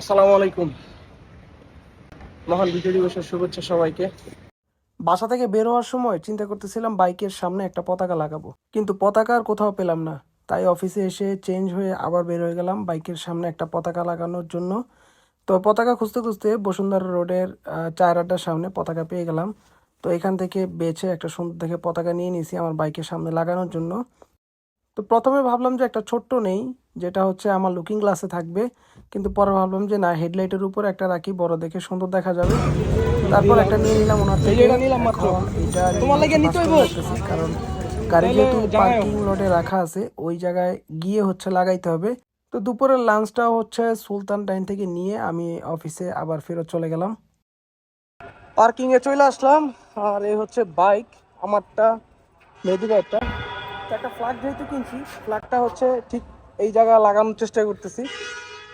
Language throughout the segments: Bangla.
আসসালামু আলাইকুম। মহান বিজয় দিবসের শুভেচ্ছা সবাইকে। বাসা থেকে বের হওয়ার সময় চিন্তা করতেছিলাম বাইকের সামনে একটা পতাকা লাগাবো। কিন্তু পতাকা আর কোথাও পেলাম না। তাই অফিসে এসে চেঞ্জ হয়ে আবার বের হয়ে গেলাম বাইকের সামনে একটা পতাকা লাগানোর জন্য। তো পতাকা খুঁজতে খুঁজতে বসুন্ধরা রোডের চায়ের আড্ডার সামনে পতাকা পেয়ে গেলাম। তো এখান থেকে বেছে একটা সুন্দর দেখে পতাকা নিয়ে নিয়েছি আমার বাইকের সামনে লাগানোর জন্য। তো প্রথমে ভাবলাম যে একটা ছোট্ট নেই। যেটা হচ্ছে আমার লুকিং গ্লাসে থাকবে। কিন্তু পরে ভাবলাম যে না হেডলাইটের উপর একটা রাখি বড় দেখে সুন্দর দেখা যাবে। তারপর একটা নিয়ে নিলাম ওনার থেকে। এটা নিলাম মাত্র। এটা তোমার লাগে নিতে হইবো? কারণ গাড়ি যেহেতু পার্কিং লটে রাখা আছে ওই জায়গায় গিয়ে হচ্ছে লাগাইতে হবে। তো দুপুরের লাঞ্চটা হচ্ছে সুলতান টাইম থেকে নিয়ে আমি অফিসে আবার ফেরত চলে গেলাম। পার্কিং এ চলে আসলাম আর এই হচ্ছে বাইক আমারটা মেহেদি বাইকটা একটা ফ্ল্যাগ যেহেতু কিনছি ফ্ল্যাগটা হচ্ছে ঠিক এই জায়গায় লাগানোর চেষ্টা করতেছি।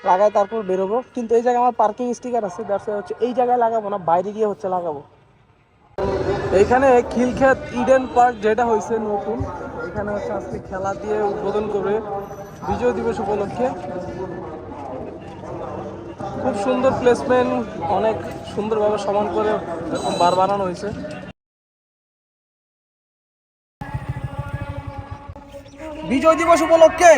লাগায় তারপর বেরোবো। কিন্তু এই জায়গায় আমার পার্কিং স্টিকার আছে। দ্যাটস হচ্ছে এই জায়গায় লাগাবো না, বাইরে গিয়ে হচ্ছে লাগাবো। এইখানে খিলক্ষেত ইডেন পার্ক যেটা হয়েছে নতুন, এখানে হচ্ছে আজকে খেলা দিয়ে উদ্বোধন করবে বিজয় দিবস উপলক্ষে। খুব সুন্দর প্লেসমেন্ট অনেক সুন্দরভাবে সমান করে এরকম বার বানানো হয়েছে। বিজয় দিবস উপলক্ষে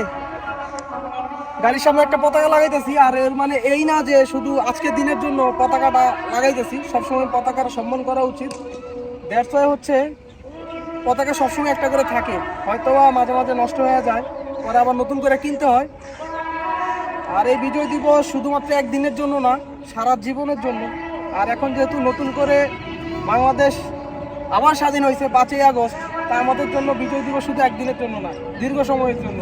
গাড়ির সামনে একটা পতাকা লাগাইতেছি, আর এর মানে এই না যে শুধু আজকের দিনের জন্য পতাকাটা লাগাইতেছি, সবসময় পতাকার সম্মান করা উচিত। দ্যাটস হচ্ছে, পতাকা সবসময় একটা করে থাকে। হয়তো মাঝে মাঝে নষ্ট হয়ে যায়, পরে আবার নতুন করে কিনতে হয়। আর এই বিজয় দিবস শুধুমাত্র একদিনের জন্য না, সারা জীবনের জন্য। আর এখন যেহেতু নতুন করে বাংলাদেশ আবার স্বাধীন হয়েছে পাঁচই আগস্ট, তা আমাদের জন্য বিজয় দিবস শুধু একদিনের জন্য না, দীর্ঘ সময়ের জন্য।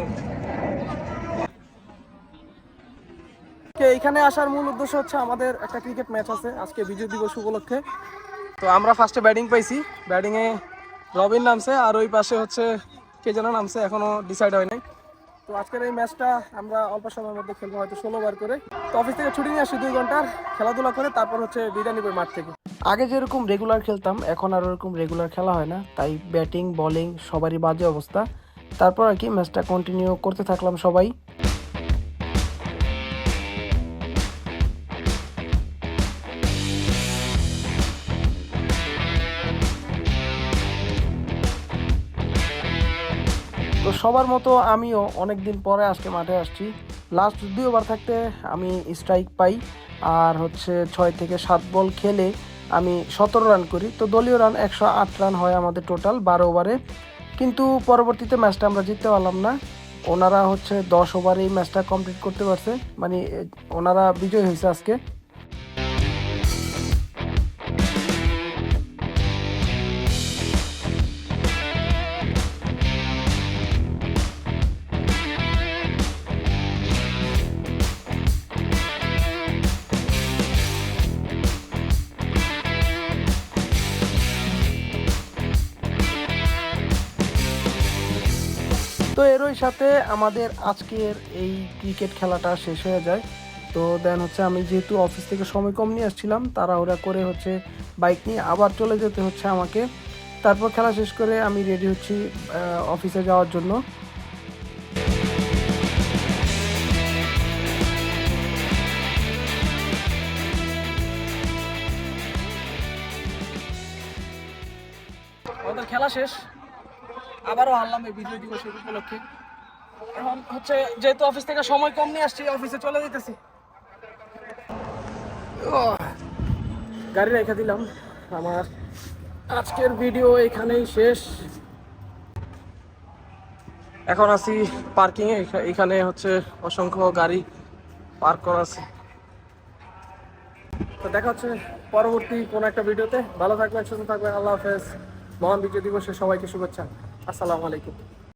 আজকে এখানে আসার মূল উদ্দেশ্য হচ্ছে আমাদের একটা ক্রিকেট ম্যাচ আছে। আজকে বিজয় দিবস উপলক্ষে। তো আমরা ফার্স্টে ব্যাটিং পাইছি। ব্যাটিংয়ে রবিন নামছে আর ওই পাশে হচ্ছে কে যেন নামছে এখনও ডিসাইড হয় নাই। তো আজকের এই ম্যাচটা আমরা অল্প সময়ের মধ্যে খেলব, হয়তো ষোলো বার করে। তো অফিস থেকে ছুটি নিয়ে আসি দুই ঘণ্টার খেলাধুলা করে, তারপর হচ্ছে বিরিয়ানি নিবে মাঠ থেকে। আগে যেরকম রেগুলার খেলতাম, এখন আর ওরকম রেগুলার খেলা হয় না। তাই ব্যাটিং বোলিং সবারই বাজে অবস্থা। তারপর আর কি ম্যাচটা কন্টিনিউ করতে থাকলাম সবাই। তো সবার মতো আমিও অনেক দিন পরে আজকে মাঠে আসছি। লাস্ট দুই ওভার থাকতে আমি স্ট্রাইক পাই আর হচ্ছে ছয় থেকে সাত বল খেলে আমি সতেরো রান করি। তো দলীয় রান একশো আট রান হয় আমাদের টোটাল বারো ওভারে কিন্তু পরবর্তীতে ম্যাচটা আমরা জিততে পারলাম না। ওনারা হচ্ছে দশ ওভারেই ম্যাচটা কমপ্লিট করতে পারছে। মানে ওনারা বিজয় হয়েছে আজকে। তো এরই সাথে আমাদের আজকের এই ক্রিকেট খেলাটা শেষ হয়ে যায়। তো দেন হচ্ছে আমি যেহেতু অফিস থেকে সময় কম নিয়ে আসছিলাম ওরা করে হচ্ছে বাইক নিয়ে আবার চলে যেতে হচ্ছে আমাকে। তারপর খেলা শেষ করে আমি রেডি হচ্ছি অফিসে যাওয়ার জন্য। খেলা শেষ। আবারও হারলাম এই বিজয় দিবসের উপলক্ষে। এখন হচ্ছে যেহেতু অফিস থেকে সময় কম নিয়ে আসছি, অফিসে চলে যেতেছি। গাড়ি রেখে দিলাম। আমার আজকের ভিডিও এখানেই শেষ। এখন আছি পার্কিং এ। এখানে হচ্ছে অসংখ্য গাড়ি পার্ক করা আছে। তো দেখা হচ্ছে পরবর্তী কোনো একটা ভিডিওতে। ভালো থাকবেন, সুস্থ থাকবেন। আল্লাহ হাফেজ। মহান বিজয় দিবসে সবাইকে শুভেচ্ছা। আসসালামু আলাইকুম।